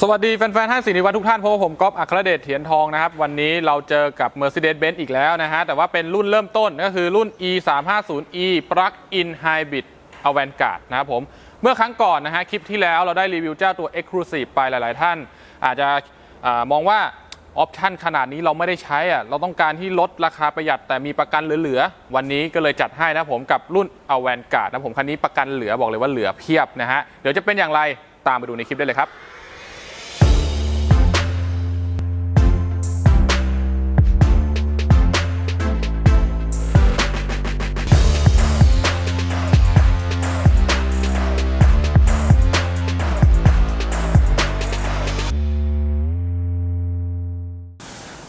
สวัสดีแฟนๆห้างสิริวัฒน์ทุกท่านพราะว่าผมก๊อฟอัครเดชเถียนทองนะครับ วันนี้เราเจอกับ Mercedes-Benz อีกแล้วนะฮะ แต่ว่าเป็นรุ่นเริ่มต้นก็คือรุ่น e 3 5 0 e Plug-in Hybrid Avantgarde นะครับผม เมื่อครั้งก่อนนะฮะ คลิปที่แล้วเราได้รีวิวเจ้าตัว Exclusive ไปหลายๆท่าน อาจจะมองว่าออปชันขนาดนี้เราไม่ได้ใช้อะเราต้องการที่ลดราคาประหยัดแต่มีประกันเหลือๆ วันนี้ก็เลยจัดให้นะผมกับรุ่น Avantgarde นะผมคันนี้ประกันเหลือบอกเลยว่าเหลือเพียบนะฮะเดี๋ยวจะเป็นอย่างไรตามไปดูในคลิปได้เลยครับ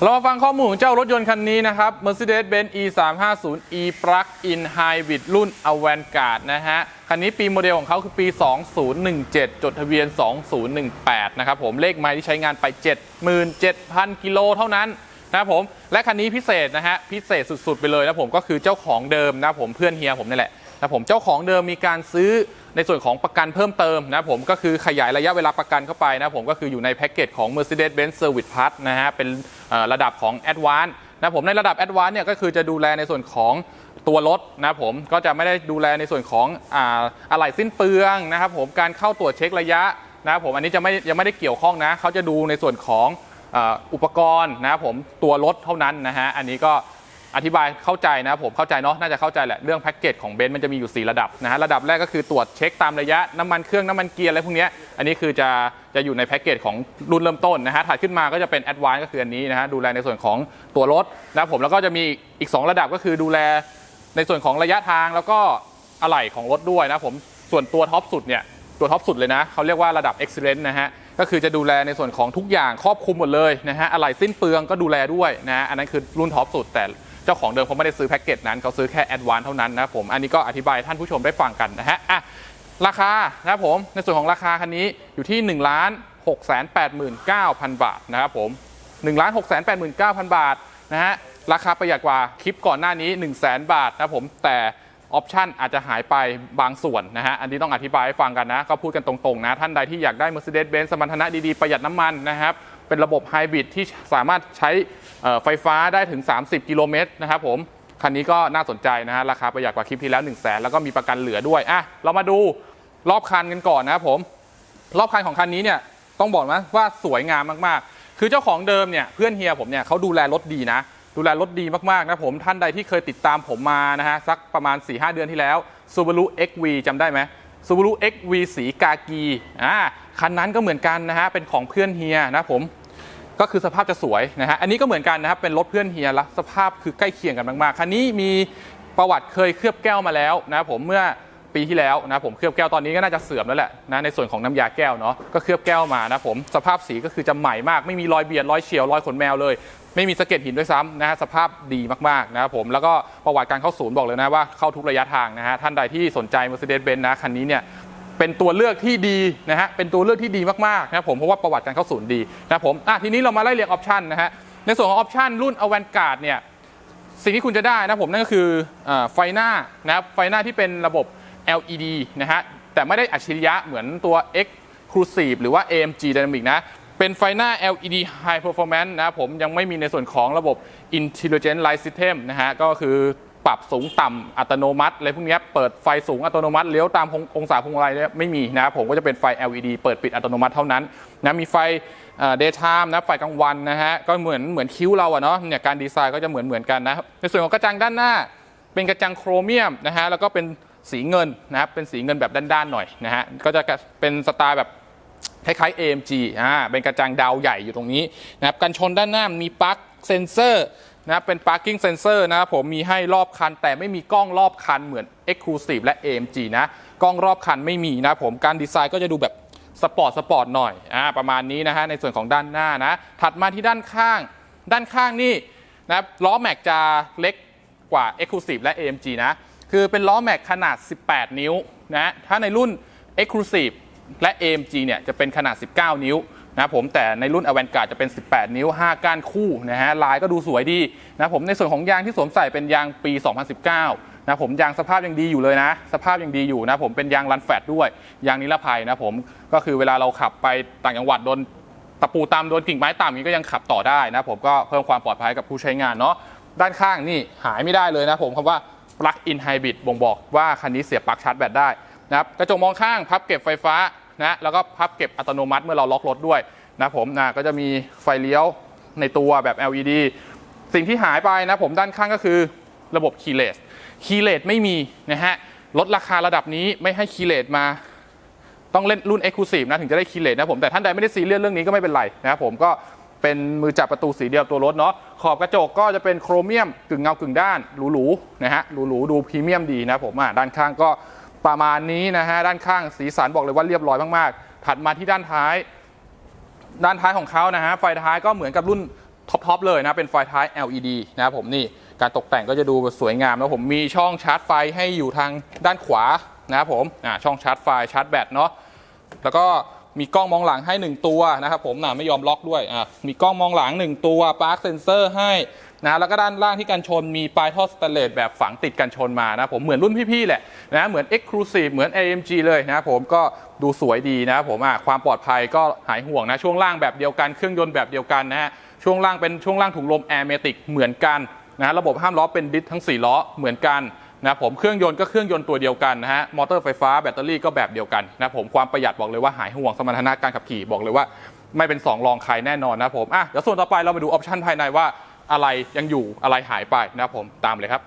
เรามาฟังข้อมูลของเจ้ารถยนต์คันนี้นะครับ Mercedes-Benz E350e Plug-in Hybrid รุ่น Avantgarde นะฮะ คันนี้ปีโมเดลของเขาคือปี 2017 จดทะเบียน 2018 นะครับผมเลขไมล์ที่ใช้งานไป 77,000 กิโลเท่านั้นนะครับผม และคันนี้พิเศษนะฮะ พิเศษสุดๆไปเลยนะผมก็คือเจ้าของเดิมนะผมเพื่อนเฮียผมนี่แหละ นะผมเจ้าของเดิมมีการซื้อในส่วนของประกันเพิ่มเติมนะผมก็คือขยายระยะเวลาประกันเข้าไปนะผมก็คืออยู่ในแพ็กเกจของ Mercedes-Benz Service Plus นะฮะเป็นระดับของ Advance นะผมในระดับ Advance เนี่ยก็คือจะดูแลในส่วนของตัวรถนะผมก็จะไม่ได้ดูแลในส่วนของออะไหล่สิ้นเปลืองนะครับผมการเข้าตรวจเช็คระยะนะครับผมอันนี้จะไม่ยังไม่ได้เกี่ยวข้องนะเขาจะดูในส่วนของอ่ออุปกรณ์นะครับผมตัวรถเท่านั้นนะฮะอันนี้ก็ อธิบายเข้าใจนะผมเข้าใจเนาะน่าจะเข้าใจแหละเรื่องแพ็กเกจของเบนซ์มันจะมีอยู่ 4 ระดับนะฮะระดับแรกก็คือตรวจเช็คตามระยะน้ำมันเครื่องน้ำมันเกียร์อะไรพวกนี้อันนี้คือจะจะอยู่ในแพ็กเกจของรุ่นเริ่มต้นนะฮะถัดขึ้นมาก็จะเป็นแอดวานซ์ก็คืออันนี้นะฮะดูแลในส่วนของตัวรถนะผมแล้วก็จะมีอีก 2 ระดับก็คือดูแลในส่วนของระยะทางแล้วก็อะไหล่ของรถด้วยนะผมส่วนตัวท็อปสุดเนี่ยตัวท็อปสุดเลยนะเขาเรียกว่าระดับ Excellence นะฮะก็คือจะดูแลในส่วนของทุกอย่างครอบคลุมหมดเลยนะฮะอะไหล่สิ้นเปลืองก็ดูแลด้วยนะฮะอันนั้นคือรุ่นท็อปสุดแต่ เจ้าของเดิมเขาไม่ได้ซื้อแพ็กเกจนั้นเขาซื้อแค่แอดวานเท่านั้นนะผมอันนี้ก็อธิบายท่านผู้ชมได้ฟังกันนะฮะอะราคานะครับผมในส่วนของราคาคันนี้อยู่ที่1นึ่งล้านหกแสนแปดหมื่นเก้าพันบาทนะครับผมหนึ่งล้านหกแสนแปดหมื่นเก้าพันบาทนะฮะราคาประหยัดกว่าคลิปก่อนหน้านี้1นึ่งแสนบาทนะครับผมแต่ ออปชันอาจจะหายไปบางส่วนนะฮะ อันนี้ต้องอธิบายให้ฟังกันนะ ก็พูดกันตรงๆนะ ท่านใดที่อยากได้ Mercedes-Benz สมรรถนะดีๆ ประหยัดน้ำมันนะครับ เป็นระบบไฮบริดที่สามารถใช้ไฟฟ้าได้ถึง 30 กิโลเมตรนะครับผม คันนี้ก็น่าสนใจนะฮะ ราคาประหยัดกว่าคลิปที่แล้ว 1 0 0 0 0แสนแล้วก็มีประกันเหลือด้วย อะ เรามาดูรอบคันกันก่อนนะครับผม รอบคันของคันนี้เนี่ยต้องบอกนะว่าสวยงามมากๆ คือเจ้าของเดิมเนี่ยเพื่อนเฮียผมเนี่ยเขาดูแลรถดีนะ ดูแลรถดีมากๆนะผมท่านใดที่เคยติดตามผมมานะฮะสักประมาณ 4-5 เดือนที่แล้ว Subaru XV จำได้ไหม Subaru XV สีกากีอ่าคันนั้นก็เหมือนกันนะฮะเป็นของเพื่อนเฮียนะผมก็คือสภาพจะสวยนะฮะอันนี้ก็เหมือนกันนะครับเป็นรถเพื่อนเฮียละสภาพคือใกล้เคียงกันมากๆคันนี้มีประวัติเคยเคลือบแก้วมาแล้วนะผมเมื่อปีที่แล้วนะผมเคลือบแก้วตอนนี้ก็น่าจะเสื่อมแล้วแหละนะในส่วนของน้ำยาแก้วเนาะก็เคลือบแก้วมานะผมสภาพสีก็คือจะใหม่มากไม่มีรอยเบียดรอยเฉียวรอยขนแมวเลย ไม่มีสะเก็ดหินด้วยซ้ำนะฮะสภาพดีมากๆนะครับผมแล้วก็ประวัติการเข้าศูนย์บอกเลยนะว่าเข้าทุกระยะทางนะฮะท่านใดที่สนใจ Mercedes-Benz นะคันนี้เนี่ยเป็นตัวเลือกที่ดีนะฮะเป็นตัวเลือกที่ดีมากๆนะครับผมเพราะว่าประวัติการเข้าศูนย์ดีนะครับผมอะทีนี้เรามาไล่เรียงออปชันนะฮะในส่วนของออปชันรุ่นอ v วนการ์ดเนี่ยสิ่งที่คุณจะได้นะผมนั่นก็คืออไฟหน้านะครับไฟหน้าที่เป็นระบบ LED นะฮะแต่ไม่ได้อัจฉริยะเหมือนตัว Exclusive หรือว่า AMG Dynamic นะ เป็นไฟหน้า LED High Performance นะครับผมยังไม่มีในส่วนของระบบ Intelligent Light System นะฮะก็คือปรับสูงต่ำอัตโนมัติอะไรพวกนี้เปิดไฟสูงอัตโนมัติเลี้ยวตามองศาพวงมาลัยเนี่ยไม่มีนะครับผมก็จะเป็นไฟ LED เปิดปิดอัตโนมัติเท่านั้นนะมีไฟเดย์ไทม์นะไฟกลางวันนะฮะก็เหมือนเหมือนคิ้วเราอะเนาะเนี่ยการดีไซน์ก็จะเหมือนเหมือนกันนะในส่วนของกระจังด้านหน้า เป็นกระจังโครเมียมนะฮะแล้วก็เป็นสีเงินนะครับเป็นสีเงินแบบด้านๆหน่อยนะฮะก็จะเป็นสไตล์แบบ คล้ายๆ AMG อ่าเป็นกระจังดาวใหญ่อยู่ตรงนี้นะครับกันชนด้านหน้ามีปลั๊กเซนเซอร์นะครับเป็น parking sensor นะครับผมมีให้รอบคัน แต่ไม่มีกล้องรอบคันเหมือน Exclusive และ AMG นะ กล้องรอบคันไม่มีนะผมการดีไซน์ก็จะดูแบบสปอร์ตสปอร์ตหน่อยอ่าประมาณนี้นะฮะในส่วนของด้านหน้านะ ถัดมาที่ด้านข้าง ด้านข้างนี่นะล้อแม็กจะเล็กกว่า Exclusive และ AMG นะ คือเป็นล้อแม็กขนาด 18 นิ้วนะถ้าในรุ่น Exclusive และ AMG เนี่ยจะเป็นขนาด 19 นิ้วนะผมแต่ในรุ่น a v a n g a r d จะเป็น 18 นิ้ว 5 ก้านคู่นะฮะลายก็ดูสวยดีนะผมในส่วนของยางที่สวมใส่เป็นยางปี 2019นะผมยางสภาพยังดีอยู่เลยนะ สภาพยังดีอยู่นะผมเป็นยางรันแฟตด้วย ยางนิรภัยนะผมก็คือเวลาเราขับไปต่างจังหวัดโดนตะปูตามโดนกิ่งไม้ต่ำนี้ก็ยังขับต่อได้นะผมก็เพิ่มความปลอดภัยกับผู้ใช้งานเนาะด้านข้างนี่หายไม่ได้เลยนะผมคำว่า plug in hybrid บ่งบอกว่าคันนี้เสียบปลั๊กชาร์จแบตได้ นะครับกระจกมองข้างพับเก็บไฟฟ้านะแล้วก็พับเก็บอัตโนมัติเมื่อเราล็อกรถด้วยนะผมนะก็จะมีไฟเลี้ยวในตัวแบบ LED สิ่งที่หายไปนะผมด้านข้างก็คือระบบคีเลสคีเลสไม่มีนะฮะลดราคาระดับนี้ไม่ให้คีเลสมาต้องเล่นรุ่น Exclusive นะถึงจะได้คีเลสนะผมแต่ท่านใดไม่ได้ซีเรียสเรื่องนี้ก็ไม่เป็นไรนะครับผมก็เป็นมือจับประตูสีเดียวตัวรถเนาะขอบกระจกก็จะเป็นโครเมียมกึ่งเงากึ่งด้านหรูๆนะฮะหรูๆดูพรีเมียมดีนะผมอะด้านข้างก็ ประมาณนี้นะฮะด้านข้างสีสันบอกเลยว่าเรียบร้อยมากๆ ถัดมาที่ด้านท้าย ด้านท้ายของเขานะฮะไฟท้ายก็เหมือนกับรุ่นท็อปๆเลยนะเป็นไฟท้าย LED นะครับผมนี่การตกแต่งก็จะดูสวยงามแล้วผมมีช่องชาร์จไฟให้อยู่ทางด้านขวานะครับผมอ่าช่องชาร์จไฟชาร์จแบตเนาะแล้วก็มีกล้องมองหลังให้ 1 ตัวนะครับผมน่ะไม่ยอมล็อกด้วยอะมีกล้องมองหลัง 1 ตัวปาร์คเซนเซอร์ให้ นะแล้วก็ด้านล่างที่กันชนมีปลายท่อสแตนเลสแบบฝังติดกันชนมานะผมเหมือนรุ่นพี่ๆแหละนะเหมือน Exclusive เหมือน AMG เลยนะผมก็ดูสวยดีนะผมอะความปลอดภัยก็หายห่วงนะช่วงล่างแบบเดียวกันเครื่องยนต์แบบเดียวกันนะฮะช่วงล่างเป็นช่วงล่างถุงลมแอร์เมติกเหมือนกันนะระบบห้ามล้อเป็นดิสทั้ง 4 ล้อเหมือนกันนะผมเครื่องยนต์ก็เครื่องยนต์ตัวเดียวกันนะฮะมอเตอร์ไฟฟ้าแบตเตอรี่ก็แบบเดียวกันนะผมความประหยัดบอกเลยว่าหายห่วงสมรรถนะการขับขี่บอกเลยว่า ไม่เป็นสองรองใครแน่นอนนะผมอะเดี๋ยวส่วนต่อไปเรามาดูออปชันภายในว่า อะไรยังอยู่อะไรหายไปนะครับผมตามเลยครับ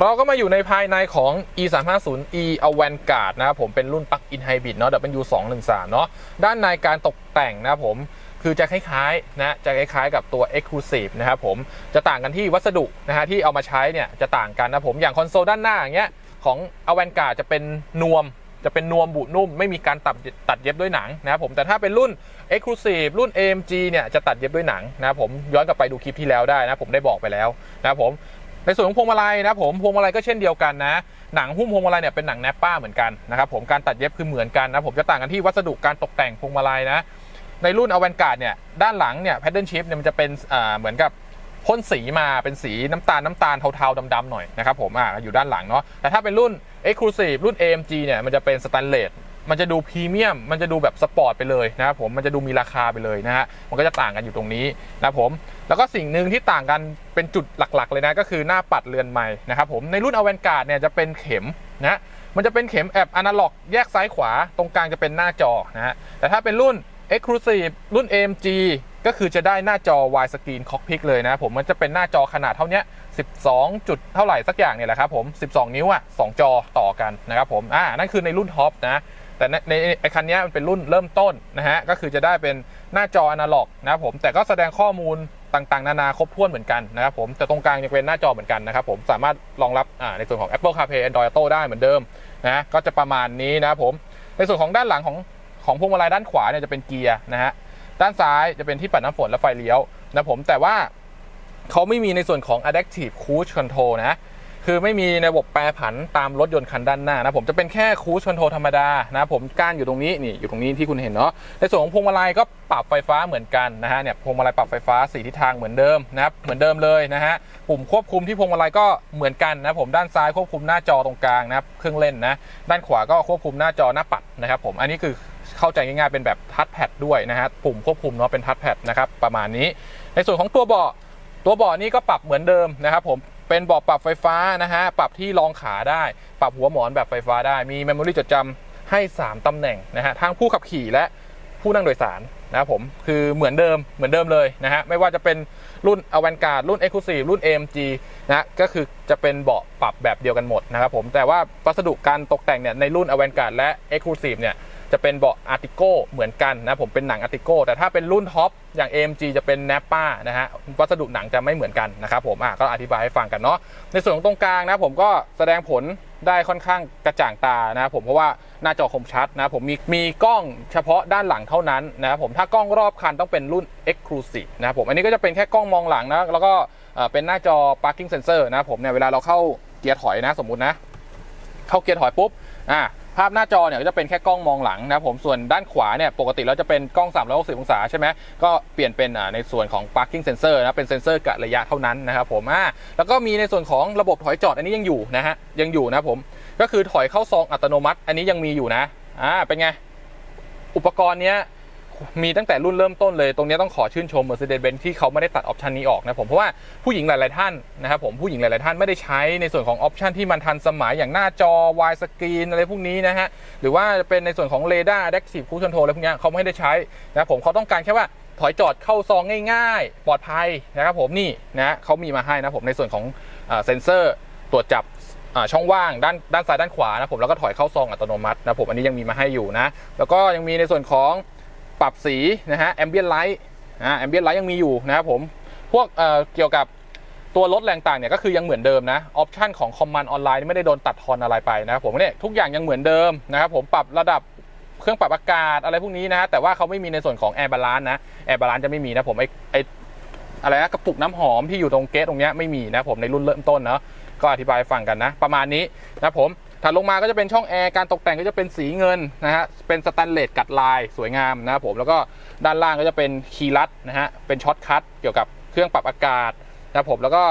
เราก็มาอยู่ในภายในของ e 3 5 0 e Avantgarde นะครับผมเป็นรุ่น Plug-in Hybrid เนาะ W213 เนาะด้านในการตกแต่งนะครับผมคือจะคล้ายๆนะจะคล้ายๆกับตัว Exclusive นะครับผมจะต่างกันที่วัสดุนะฮะที่เอามาใช้เนี่ยจะต่างกันนะผมอย่างคอนโซลด้านหน้าอย่างเงี้ยของ a v a n g a r d จะเป็นนวม จะเป็นนวมบุนุ่ม ไม่มีการตัดตัดเย็บด้วยหนังนะครับผมแต่ถ้าเป็นรุ่น Exclusive รุ่น AMG เนี่ยจะตัดเย็บด้วยหนังนะครับผมย้อนกลับไปดูคลิปที่แล้วได้นะผมได้บอกไปแล้วนะครับผมในส่วนของพวงมาลัยนะผมพวงมาลัยก็เช่นเดียวกันนะ หนังหุ้มพวงมาลัยเนี่ยเป็นหนังแนปป้าเหมือนกันนะครับผมการตัดเย็บคือเหมือนกันนะผมจะต่างกันที่วัสดุการตกแต่งพวงมาลัยนะในรุ่นอ v วนการ์ดเนี่ยด้านหลังเนี่ยแพดเดิลชิพเนี่ยมันจะเป็นเหมือนกับพ่นสีมาเป็นสีน้ำตาลน้ำตาลเทาๆดำๆหน่อยนะครับผมอ่าอยู่ด้านหลังเนาะแต่ถ้าเป็นรุ่น Exclusive รุ่น AMG เนี่ยมันจะเป็นสแตนเลสมันจะดูพรีเมียม มันจะดูแบบสปอร์ตไปเลยนะครับผม มันจะดูมีราคาไปเลยนะฮะ มันก็จะต่างกันอยู่ตรงนี้นะครับผม แล้วก็สิ่งหนึ่งที่ต่างกันเป็นจุดหลักๆ เลยนะ ก็คือหน้าปัดเรือนใหม่นะครับผม ในรุ่นอ v วนการ์ดเนี่ยจะเป็นเข็มนะมันจะเป็นเข็มแอบอนาล็อก แยกซ้ายขวา ตรงกลางจะเป็นหน้าจอนะฮะ แต่ถ้าเป็นรุ่น Exclusive รุ่น AMG ก็คือจะได้หน้าจอ wide screen cockpit เลยนะผมมันจะเป็นหน้าจอขนาดเท่านี้12 จุดเท่าไหร่สักอย่างเนี่ยแหละครับผม 12 นิ้วอะ2จอต่อกันนะครับผมอ่านั่นคือในรุ่นท็อปนะแต่ในไอคันนี้มันเป็นรุ่นเริ่มต้นนะฮะก็คือจะได้เป็นหน้าจออนาล็อกนะครับผมแต่ก็แสดงข้อมูลต่างๆ นานาครบถ้วนเหมือนกันนะครับผมแต่ตรงกลางยังเป็นหน้าจอเหมือนกันนะครับผมสามารถรองรับอ่าในส่วนของ Apple CarPlay Android Auto ได้เหมือนเดิมนะก็จะประมาณนี้นะครับผมในส่วนของด้านหลังของของพวงมาลัยด้านขวาเนี่ยจะเป็นเกียร์นะฮะ ด้านซ้ายจะเป็นที่ปัดน้ำฝนและไฟเลี้ยวนะผมแต่ว่าเขาไม่มีในส่วนของ adaptive cruise control นะคือไม่มีในระบบแปรผันตามรถยนต์คันด้านหน้านะผมจะเป็นแค่ cruise control ธรรมดานะผมก้านอยู่ตรงนี้นี่อยู่ตรงนี้ที่คุณเห็นเนาะในส่วนของพวงมาลัยก็ปรับไฟฟ้าเหมือนกันนะฮะเนี่ยพวงมาลัยปรับไฟฟ้าสีทิศทางเหมือนเดิมนะครับเหมือนเดิมเลยนะฮะปุ่มควบคุมที่พวงมาลัยก็เหมือนกันนะผมด้านซ้ายควบคุมหน้าจอตรงกลางนะครับเครื่องเล่นนะด้านขวาก็ควบคุมหน้าจอหน้าปัดนะครับผมอันนี้คือ เข้าใจง่ายๆเป็นแบบทัชแพดด้วยนะฮะปุ่มควบคุมเนาะเป็นทัชแพดนะครับประมาณนี้ ในส่วนของตัวเบาะตัวเบาะนี้ก็ปรับเหมือนเดิมนะครับผมเป็นเบาะปรับไฟฟ้านะฮะปรับที่รองขาได้ ปรับหัวหมอนแบบไฟฟ้าได้มีเมมโมรี่จดจำให้ 3ตำแหน่งนะฮะทั้งผู้ขับขี่และผู้นั่งโดยสารนะครับผมคือเหมือนเดิมเหมือนเดิมเลยนะฮะไม่ว่าจะเป็นรุ่นอ v a n g a r d รุ่น Exclusive รุ่น AMG นะก็คือจะเป็นเบาะปรับแบบเดียวกันหมดนะครับผมแต่ว่าวัสดุการตกแต่งเนี่ยในรุ่นอ v a n g a r d และ Exclusive เนี่ย จะเป็นเบาะอาร์ติโกเหมือนกันนะผมเป็นหนังอาร์ติโกแต่ถ้าเป็นรุ่นท็อปอย่าง AMG จะเป็นแนปป้านะฮะวัสดุหนังจะไม่เหมือนกันนะครับผมอะก็อธิบายให้ฟังกันเนาะในส่วนของตรงกลางนะผมก็แสดงผลได้ค่อนข้างกระจ่างตานะผมเพราะว่าหน้าจอคมชัดนะผมมีมีกล้องเฉพาะด้านหลังเท่านั้นนะครับผมถ้ากล้องรอบคันต้องเป็นรุ่น Exclusive นะผมอันนี้ก็จะเป็นแค่กล้องมองหลังนะแล้วก็เป็นหน้าจอ parking sensor นะผมเนี่ยเวลาเราเข้าเกียร์ถอยนะสมมุตินะ เข้าเกียร์ถอยปุ๊บอ่า ภาพหน้าจอเนี่ยก็จะเป็นแค่กล้องมองหลังนะครับผมส่วนด้านขวาเนี่ยปกติแล้วจะเป็นกล้อง 360 องศาใช่ไหมก็เปลี่ยนเป็นในส่วนของ parking sensor นะเป็นเซนเซอร์กะระยะเท่านั้นนะครับผมอ่าแล้วก็มีในส่วนของระบบถอยจอดอันนี้ยังอยู่นะฮะยังอยู่นะผมก็คือถอยเข้าซองอัตโนมัติ อันนี้ยังมีอยู่นะอ่าเป็นไงอุปกรณ์เนี้ย มีตั้งแต่รุ่นเริ่มต้นเลย ตรงนี้ต้องขอชื่นชม Mercedes-Benz ที่เขาไม่ได้ตัดออปชันนี้ออกนะผมเพราะว่าผู้หญิงหลาย ๆ ท่านนะครับผมผู้หญิงหลาย ๆ ท่านไม่ได้ใช้ในส่วนของออปชันที่มันทันสมัยอย่างหน้าจอ wide screen อะไรพวกนี้นะฮะหรือว่าจะเป็นในส่วนของ radar adaptive cruise control อะไรพวกนี้เขาไม่ได้ใช้นะผมเขาต้องการแค่ว่าถอยจอดเข้าซองง่าย ๆ ปลอดภัยนะครับผมนี่นะเขามีมาให้นะผมในส่วนของเซนเซอร์ตรวจจับช่องว่างด้านด้านซ้ายด้านขวานะผมแล้วก็ถอยเข้าซองอัตโนมัตินะผมอันนี้ยังมีมาให้อยู่นะแล้วก็ยังมีในส่วนของ ปรับสีนะฮะแอมเบียนไลท์อ่าแอมเบียนไลท์ยังมีอยู่นะครับผม พวกเอ่อเกี่ยวกับตัวรถแรงต่างเนี่ยก็คือยังเหมือนเดิมนะออปชันของคอมมานด์ออนไลน์ไม่ได้โดนตัดทอนอะไรไปนะครับผมเนี่ยทุกอย่างยังเหมือนเดิมนะครับผมปรับระดับเครื่องปรับอากาศอะไรพวกนี้นะฮะแต่ว่าเขาไม่มีในส่วนของแอร์บาลานซ์นะแอร์บาลานซ์จะไม่มีนะผมไอไออะไรนะกระปุกน้ำหอมที่อยู่ตรงเกตตรงเนี้ยไม่มีนะผมในรุ่นเริ่มต้นเนาะก็อธิบายฟังกันนะ ประมาณนี้นะผม ถัดลงมาก็จะเป็นช่องแอร์การตกแต่งก็จะเป็นสีเงินนะฮะเป็นสแตนเลสกัดลายสวยงามนะครับผมแล้วก็ด้านล่างก็จะเป็นคีย์ลัดนะฮะเป็นช็อตคัทเกี่ยวกับเครื่องปรับอากาศนะครับผมแล้วก็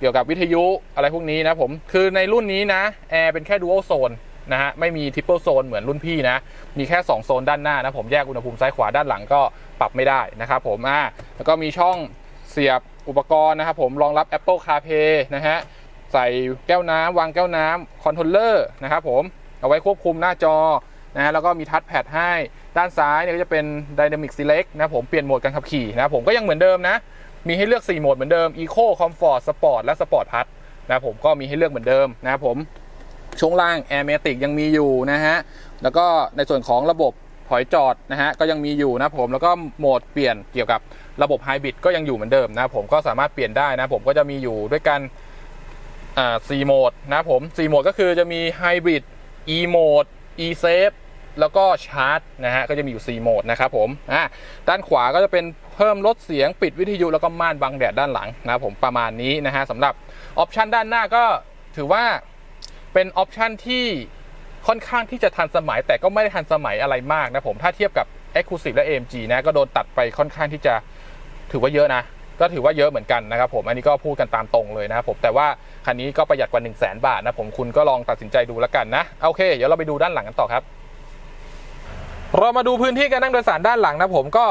เกี่ยวกับวิทยุอะไรพวกนี้นะผมคือในรุ่นนี้นะแอร์เป็นแค่ดู a l โซนนะฮะไม่มีทริปเปิลโซนเหมือนรุ่นพี่นะ มีแค่ 2 โซนด้านหน้านะผมแยกอุณหภูมิซ้ายขวาด้านหลังก็ปรับไม่ได้นะครับผมอ่าแล้วก็มีช่องเสียบอุปกรณ์นะครับผมรองรับ Apple CarPlay นะฮะ ใส่แก้วน้ำวางแก้วน้ำคอนโทรลเลอร์นะครับผมเอาไว้ควบคุมหน้าจอนะฮะแล้วก็มีทัชแพดให้ด้านซ้ายเนี่ยก็จะเป็น Dynamic Select นะผมเปลี่ยนโหมดการขับขี่นะผมก็ยังเหมือนเดิมนะ มีให้เลือก 4 โหมดเหมือนเดิม Eco Comfort Sport และ Sport Plus นะผมก็มีให้เลือกเหมือนเดิมนะผมช่วงล่าง Air m a t i c ยังมีอยู่นะฮะแล้วก็ในส่วนของระบบถอยจอดนะฮะก็ยังมีอยู่นะผมแล้วก็โหมดเปลี่ยนเกี่ยวกับระบบไฮบริดก็ยังอยู่เหมือนเดิมนะผมก็สามารถเปลี่ยนได้นะผมก็จะมีอยู่ด้วยกัน อ่า4โหมดนะผม4โหมดก็คือจะมีไฮบริด e โหมด e safe แล้วก็ชาร์จนะฮะก็จะมีอยู่ 4 โหมดนะครับผมอ่าด้านขวาก็จะเป็นเพิ่มลดเสียงปิดวิทยุแล้วก็ม่านบังแดดด้านหลังนะครับผมประมาณนี้นะฮะสำหรับออปชันด้านหน้าก็ถือว่าเป็นออปชันที่ค่อนข้างที่จะทันสมัยแต่ก็ไม่ได้ทันสมัยอะไรมากนะผมถ้าเทียบกับ Exclusive และ AMG นะก็โดนตัดไปค่อนข้างที่จะถือว่าเยอะนะ ก็ถือว่าเยอะเหมือนกันนะครับผมอันนี้ก็พูดกันตามตรงเลยนะครับผมแต่ว่า คันนี้ก็ประหยัดกว่า 1 0 0 0 0แบาทนะผมคุณก็ลองตัดสินใจดูแล้วกันนะ โอเค เดี๋ยวเราไปดูด้านหลังกันต่อครับ เรามาดูพื้นที่การนั่งโดยสารด้านหลังนะผมก็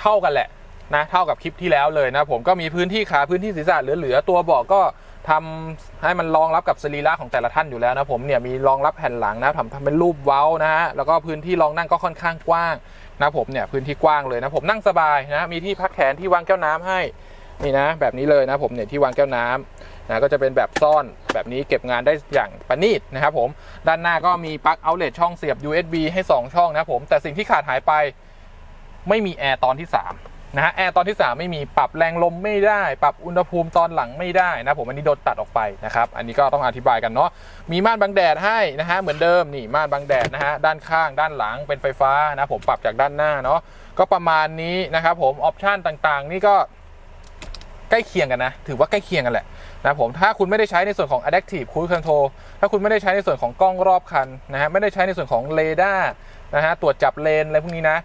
เท่ากันแหละนะเท่ากับคลิปที่แล้วเลยนะผมก็มีพื้นที่ขาพื้นที่ศีรษะเหลือๆตัวเบาะก็ทำให้มันรองรับกับสรีระของแต่ละท่านอยู่แล้วนะผมเนี่ยมีรองรับแผ่นหลังนะทำทำเป็นรูปเว้านะฮะแล้วก็พื้นที่รองนั่งก็ค่อนข้างกว้างนะผมเนี่ยพื้นที่กว้างเลยนะผมนั่งสบายนะมีที่พักแขนที่วางแก้วน้ำให้นี่นะแบบนี้เลยนะผมเนี่ยที่วางแก้วน้ำ นะก็จะเป็นแบบซ่อนแบบนี้เก็บงานได้อย่างประณีตนะครับผมด้านหน้าก็มีปลั๊กเอาเล t ช่องเสียบ USB ให้ 2 ช่องนะผมแต่สิ่งที่ขาดหายไปไม่มีแอร์ตอนที่ 3นะฮะแอร์ตอนที่ 3 ไม่มีปรับแรงลมไม่ได้ ปรับอุณหภูมิตอนหลังไม่ได้นะผมอันนี้โดนตัดออกไปนะครับ อันนี้ก็ต้องอธิบายกันเนาะมีม่านบังแดดให้นะฮะเหมือนเดิมนี่ม่านบังแดดนะฮะด้านข้าง ด้านหลังเป็นไฟฟ้านะผมปรับจากด้านหน้าเนาะก็ประมาณนี้นะครับผมออปชันต่างๆ นี่ก็ใกล้เคียงกันนะ ถือว่าใกล้เคียงกันแหละ นะผมถ้าคุณไม่ได้ใช้ในส่วนของ adaptive cruise control ถ้าคุณไม่ได้ใช้ในส่วนของกล้องรอบคันนะฮะไม่ได้ใช้ในส่วนของเรดาร์นะฮะตรวจจับเลนอะไรพวกนี้นะ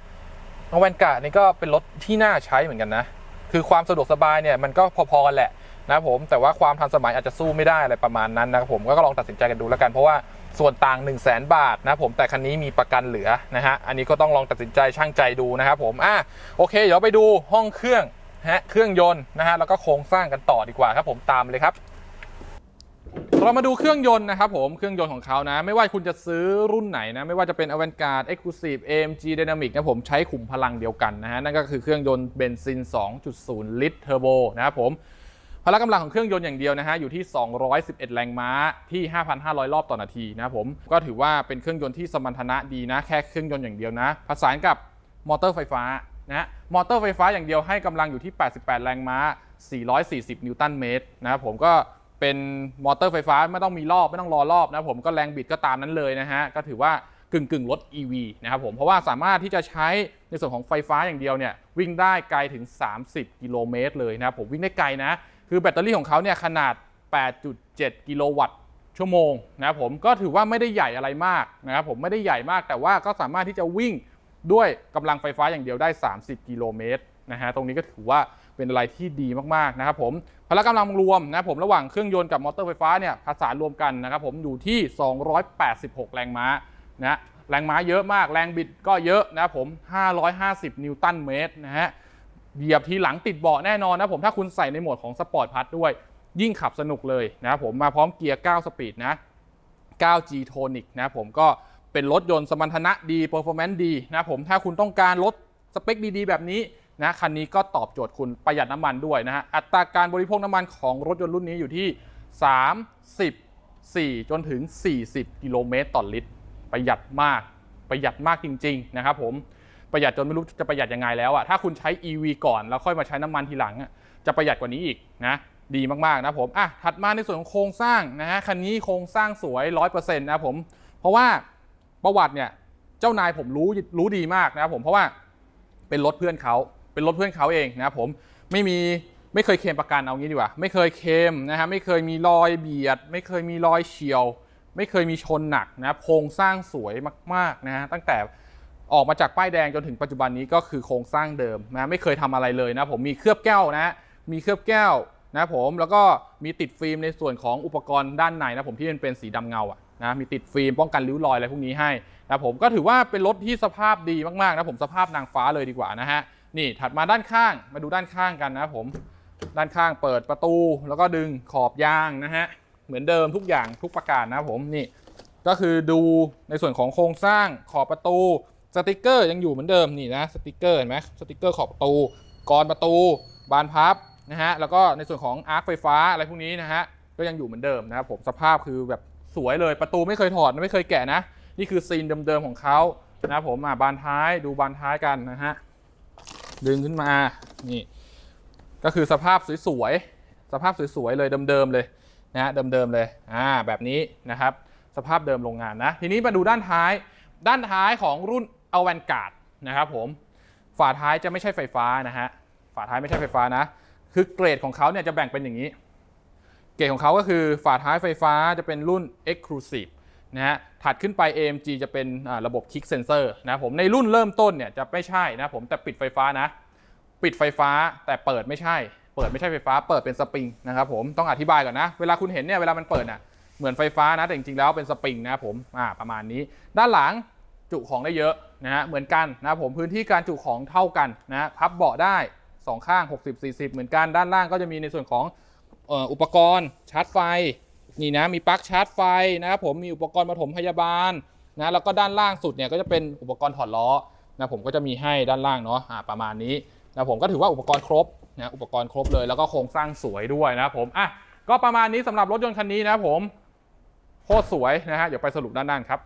องแวนการ์ดนี่ก็เป็นรถที่น่าใช้เหมือนกันนะ คือความสะดวกสบายเนี่ยมันก็พอๆกันแหละนะผมแต่ว่าความทันสมัยอาจจะสู้ไม่ได้อะไรประมาณนั้นนะครับผมก็ลองตัดสินใจกันดูแล้วกันเพราะว่าส่วนต่าง 1 0 0 0 0แบาทนะผมแต่คันนี้มีประกันเหลือนะฮะอันนี้ก็ต้องลองตัดสินใจช่างใจดูนะครับผมอะโอเค เดี๋ยวไปดูห้องเครื่อง ฮะเครื่องยนต์นะฮะแล้วก็โครงสร้างกันต่อดีกว่าครับผมตามเลยครับ เรามาดูเครื่องยนต์นะครับผมเครื่องยนต์ของเขานะ ไม่ว่าคุณจะซื้อรุ่นไหนนะ ไม่ว่าจะเป็น a v a n t g a r d Exclusive AMG Dynamic นะผมใช้ขุมพลังเดียวกันนะฮะนั่นก็คือเครื่องยนต์เบนซิน 2.0 ลิตรเทอร์โบนะครับผมพละกำลังของเครื่องยนต์อย่างเดียวนะฮะอยู่ที่ 211 แรงม้าที่ 5,500 รอบต่อนาทีนะครับผมก็ถือว่าเป็นเครื่องยนต์ที่สมรรถนะดีนะ แค่เครื่องยนต์อย่างเดียวนะผสานกับมอเตอร์ไฟฟ้า นะฮะมอเตอร์ไฟฟ้าอย่างเดียวให้กำลังอยู่ที่ 88 แรงม้า 440 นิวตันเมตรนะครับผมก็เป็นมอเตอร์ไฟฟ้าไม่ต้องมีรอบไม่ต้องรอรอบนะผมก็แรงบิดก็ตามนั้นเลยนะฮะก็ถือว่ากึ่งกึ่งรถ EV นะครับผมเพราะว่าสามารถที่จะใช้ในส่วนของไฟฟ้าอย่างเดียวเนี่ยวิ่งได้ไกลถึง 30 กิโลเมตรเลยนะครับผมวิ่งได้ไกลนะคือแบตเตอรี่ของเขาเนี่ยขนาด 8.7 กิโลวัตต์ชั่วโมงนะครับผมก็ถือว่าไม่ได้ใหญ่อะไรมากนะครับผมไม่ได้ใหญ่มากแต่ว่าก็สามารถที่จะวิ่ง ด้วยกำลังไฟฟ้าอย่างเดียวได้ 30 กิโลเมตรนะฮะตรงนี้ก็ถือว่าเป็นอะไรที่ดีมากๆนะครับผมพละกำลังรวมนะผมระหว่างเครื่องยนต์กับมอเตอร์ไฟฟ้าเนี่ยผสานรวมกันนะครับผมอยู่ที่ 286 แรงม้านะแรงม้าเยอะมาก แรงบิดก็เยอะนะครับผม 550 นิวตันเมตรนะฮะเหยียบทีหลังติดเบาะแน่นอนนะผมถ้าคุณใส่ในโหมดของสปอร์ตพัทด้วย ยิ่งขับสนุกเลยนะครับผมมาพร้อมเกียร์ 9 สปีดนะ 9G Tonic นะครับผมก็ เป็นรถยนต์สมรรถนะดี performance ดีนะผมถ้าคุณต้องการรถสเปคดีๆ แบบนี้นะคันนี้ก็ตอบโจทย์คุณประหยัดน้ำมันด้วยนะฮะอัตราการบริโภคน้ำมันของรถยนต์รุ่นนี้อยู่ที่ 34 จนถึง 40 กิโลเมตรต่อลิตร ประหยัดมากประหยัดมากจริง ๆ นะครับผมประหยัดจนไม่รู้จะประหยัดยังไงแล้วอะถ้าคุณใช้ EV ก่อนแล้วค่อยมาใช้น้ำมันทีหลังจะประหยัดกว่านี้อีกนะดีมากๆนะผมอะถัดมาในส่วนของโครงสร้างนะฮะคันนี้โครงสร้างสวย 100%นะครับผมเพราะว่า ประวัติเนี่ยเจ้านายผมรู้รู้ดีมากนะครับผมเพราะว่าเป็นรถเพื่อนเขาเป็นรถเพื่อนเขาเองนะครับผมไม่มีไม่เคยเคลมประกันเอางี้ดีกว่า ไม่เคยเคลมนะฮะไม่เคยมีรอยเบียด ไม่เคยมีรอยเฉียว ไม่เคยมีชนหนักนะโครงสร้างสวยมากๆนะฮะตั้งแต่ออกมาจากป้ายแดงจนถึงปัจจุบันนี้ก็คือโครงสร้างเดิมนะไม่เคยทำอะไรเลยนะผมมีเคลือบแก้วนะมีเคลือบแก้วนะผมแล้วก็มีติดฟิล์มในส่วนของอุปกรณ์ด้านในนะผมที่มันเป็นสีดำเงาอะ นะมีติดฟิล์มป้องกันริ้วรอยอะไรพวกนี้ให้นะผมก็ถือว่าเป็นรถที่สภาพดีมากๆนะผมสภาพนางฟ้าเลยดีกว่านะฮะนี่ถัดมาด้านข้างมาดูด้านข้างกันนะผมด้านข้างเปิดประตูแล้วก็ดึงขอบยางนะฮะเหมือนเดิมทุกอย่างทุกประการนะผมนี่ก็คือดูในส่วนของโครงสร้างขอบประตูสติกเกอร์ยังอยู่เหมือนเดิมนี่นะสติกเกอร์เห็นไหมสติกเกอร์ขอบประตูกรประตู บานพับนะฮะแล้วก็ในส่วนของอาร์คไฟฟ้าอะไรพวกนี้นะฮะก็ยังอยู่เหมือนเดิมนะครับผมสภาพคือแบบ สวยเลยประตูไม่เคยถอดไม่เคยแกะนะ นี่คือซีนเดิมๆของเขานะผมอะบานท้ายดูบานท้ายกันนะฮะดึงขึ้นมานี่ก็คือสภาพสวยๆสภาพสวยๆเลยเดิมๆเลยนะฮะเดิมๆเลยอ่าแบบนี้นะครับ สภาพเดิมโรงงานนะ ทีนี้มาดูด้านท้าย ด้านท้ายของรุ่นอ v วนการ์ดนะครับผมฝาท้ายจะไม่ใช่ไฟฟ้านะฮะฝาท้ายไม่ใช่ไฟฟ้านะ คือเกรดของเขาเนี่ยจะแบ่งเป็นอย่างนี้ เกรดของเขาก็คือฝาท้ายไฟฟ้าจะเป็นรุ่น Exclusive นะฮะถัดขึ้นไป AMG จะเป็นระบบ Kick Sensor นะผมในรุ่นเริ่มต้นเนี่ยจะไม่ใช่นะผมแต่ปิดไฟฟ้านะ ปิดไฟฟ้าแต่เปิดไม่ใช่ เปิดไม่ใช่ไฟฟ้า เปิดเป็นสปริงนะครับผมต้องอธิบายก่อนนะ เวลาคุณเห็นเนี่ยเวลามันเปิดน่ะเหมือนไฟฟ้านะแต่จริงๆแล้วเป็นสปริงนะผมอ่าประมาณนี้ ด้านหลังจุของได้เยอะนะฮะเหมือนกันนะผมพื้นที่การจุของเท่ากันนะพับเบาะได้ 2 ข้าง 60-40 เหมือนกันด้านล่างก็จะมีในส่วนของ อุปกรณ์ชาร์จไฟนี่นะมีปลั๊กชาร์จไฟนะครับผมมีอุปกรณ์ปฐมพยาบาลนะแล้วก็ด้านล่างสุดเนี่ยก็จะเป็นอุปกรณ์ถอดล้อนะผมก็จะมีให้ด้านล่างเนาะอ่าประมาณนี้นะผมก็ถือว่าอุปกรณ์ครบนะอุปกรณ์ครบเลยแล้วก็โครงสร้างสวยด้วยนะผมอะก็ประมาณนี้สำหรับรถยนต์คันนี้นะผมโคตรสวยนะฮะเดี๋ยวไปสรุปด้านล่างครับ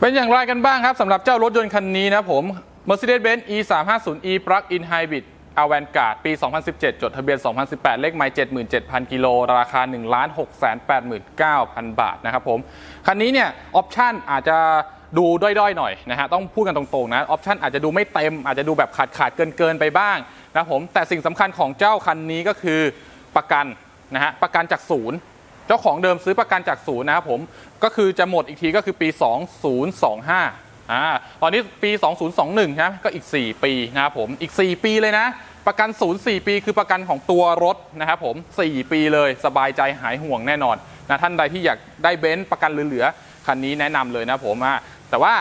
เป็นอย่างไรกันบ้างครับสำหรับเจ้ารถยนต์คันนี้นะครับผม Mercedes-Benz E350e Plug-in Hybrid Avantgarde ปี 2017 จดทะเบียน 2018 เลขไมล์77,000 กิโล ราคา 1,689,000 บาทนะครับผม คันนี้เนี่ย ออปชั่นอาจจะดูด้อยๆ หน่อยนะฮะ ต้องพูดกันตรงๆ นะ ออปชั่นอาจจะดูไม่เต็ม อาจจะดูแบบขาดขาดๆเกินๆ ไปบ้างนะครับผม แต่สิ่งสำคัญของเจ้าคันนี้ก็คือประกันนะฮะ ประกันจากศูนย์ เจ้าของเดิมซื้อประกันจากศูนย์นะครับผม ก็คือจะหมดอีกทีก็คือปี 2025 อ่าตอนนี้ปี 2021นะก็อีก 4 ปีนะครับผมอีก 4 ปีเลยนะ ประกันศูนย์4ปี คือประกันของตัวรถนะครับผม 4 ปีเลยสบายใจหายห่วงแน่นอนนะท่านใดที่อยากได้เบนซ์ประกันเหลือๆคันนี้แนะนำเลยนะผมอะแต่ว่า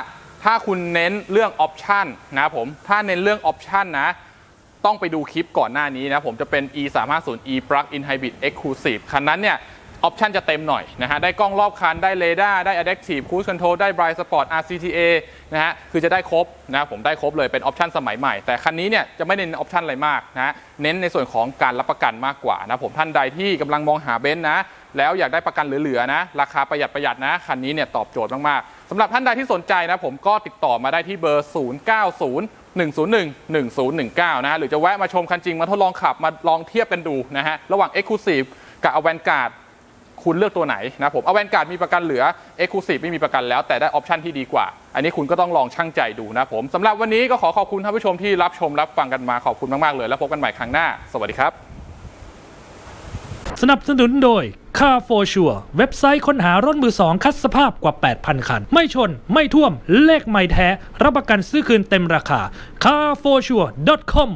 ถ้าคุณเน้นเรื่องออปชันนะครับผมถ้าเน้นเรื่องออปชันนะต้องไปดูคลิปก่อนหน้านี้นะผมจะเป็น e 3 5 0 e plug-in hybrid exclusive คันนั้นเนี่ย ออปชันจะเต็มหน่อยนะฮะได้กล้องรอบคันได้เรดาร์ได้ adaptive cruise control ได้ blind spot RCTA นะฮะคือจะได้ครบนะผมได้ครบเลยเป็นออปชันสมัยใหม่ แต่คันนี้เนี่ยจะไม่เน้นออปชันอะไรมากนะฮะเน้นในส่วนของการรับประกันมากกว่านะผมท่านใดที่กำลังมองหาเบนซ์นะแล้วอยากได้ประกันเหลือๆนะราคาประหยัดประหยัดนะคันนี้เนี่ยตอบโจทย์มากๆสำหรับท่านใดที่สนใจนะผมก็ติดต่อมาได้ที่เบอร์ 090 101 1019 นะหรือจะแวะมาชมคันจริงมาทดลองขับมาลองเทียบกันดูนะฮะระหว่าง Exclusive กับ a v a n t g a r d คุณเลือกตัวไหนนะผม Avantgarde มีประกันเหลือ Exclusive ไม่มีประกันแล้วแต่ได้ออปชันที่ดีกว่า อันนี้คุณก็ต้องลองช่างใจดูนะผมสำหรับวันนี้ก็ขอขอบคุณท่านผู้ชมที่รับชมรับฟังกันมาขอบคุณมากๆเลย แล้วพบกันใหม่ครั้งหน้า สวัสดีครับ สนับสนุนโดย Car for Sure เว็บไซต์ค้นหารถมือสองคัดสภาพกว่า 8,000 คัน ไม่ชน ไม่ท่วม เลขไม่แท้ รับประกันซื้อคืนเต็มราคา carforsure.com